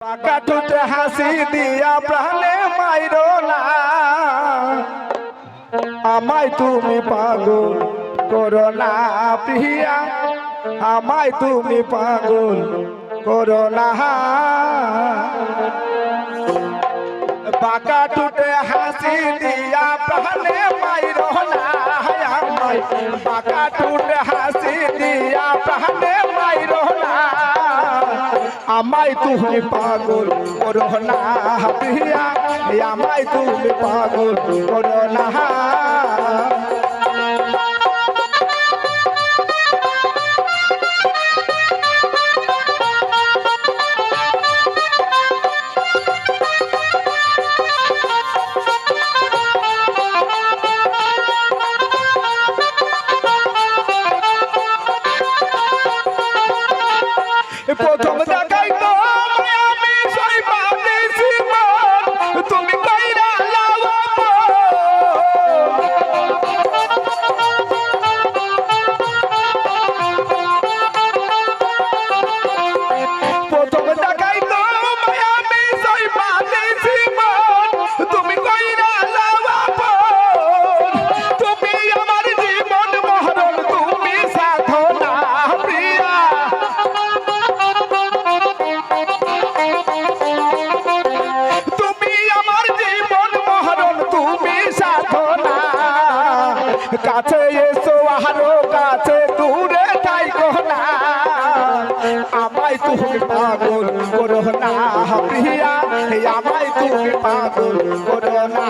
কাঠুতে হাসি দিয়া প্রাণে মাইরো না। আমায় তুমি পাগল করো না প্রিয়া। আমায় তুমি পাগল করো না। বাঁকা টুটে হাসি দিয়া প্রাণে মাইরো না। আমায় বাঁকা টুটে হাসি দিয়া প্রাণে আমায় তুমি পাগল করো না প্রিয়া আমায় তুমি পাগল করো না। প্রথম কাছে এসো আরও কাছে দূরে থাইকো না। আমায় তুমি পাগল করো না, প্রিয়া। আমায় তুমি পাগল করো না।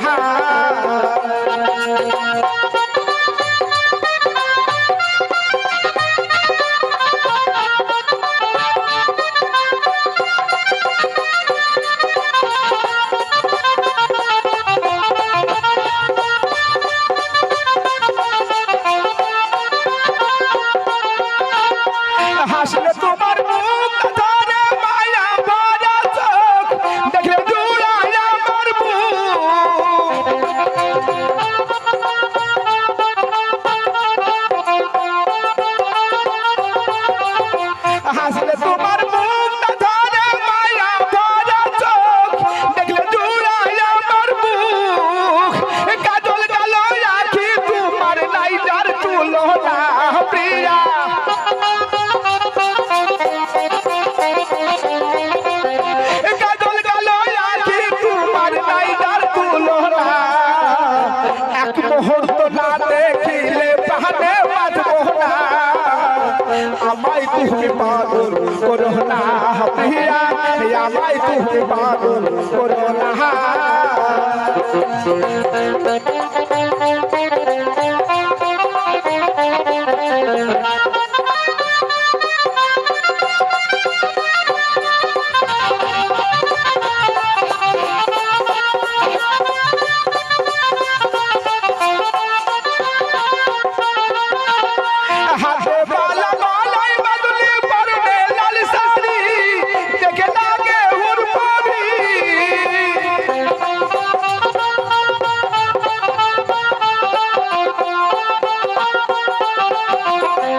দেখিলে প্রাণে বাঁচবো না। আমায় তুমি পাগল করো না, প্রিয়া। আমায় তুমি পাগল করো না।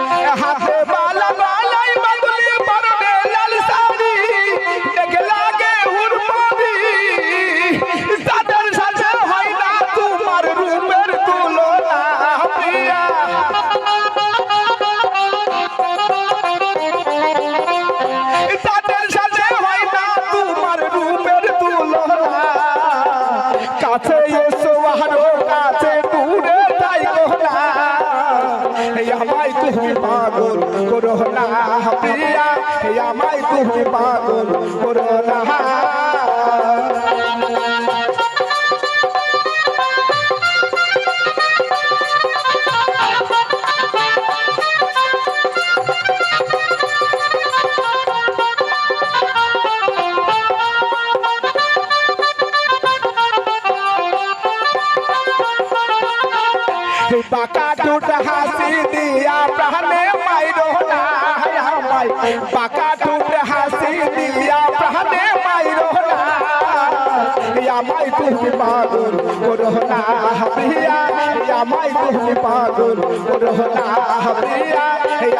Ha ha ha! তুমি পাগল করো না প্রিয়া আমায় তুমি পাগল করো না। বাঁকা টুট হাসি দিয়া প্রাণে মাইরো না আমায়। বাঁকা টুট হাসি দিয়া প্রাণে মাইরো না আমায় তুমি পাগল করো না প্রিয়া। আমায় তুমি পাগল করো না প্রিয়া।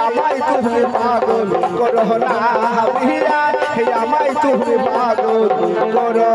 আমায় তুমি পাগল করো না প্রিয়া। আমায় তুমি পাগল করো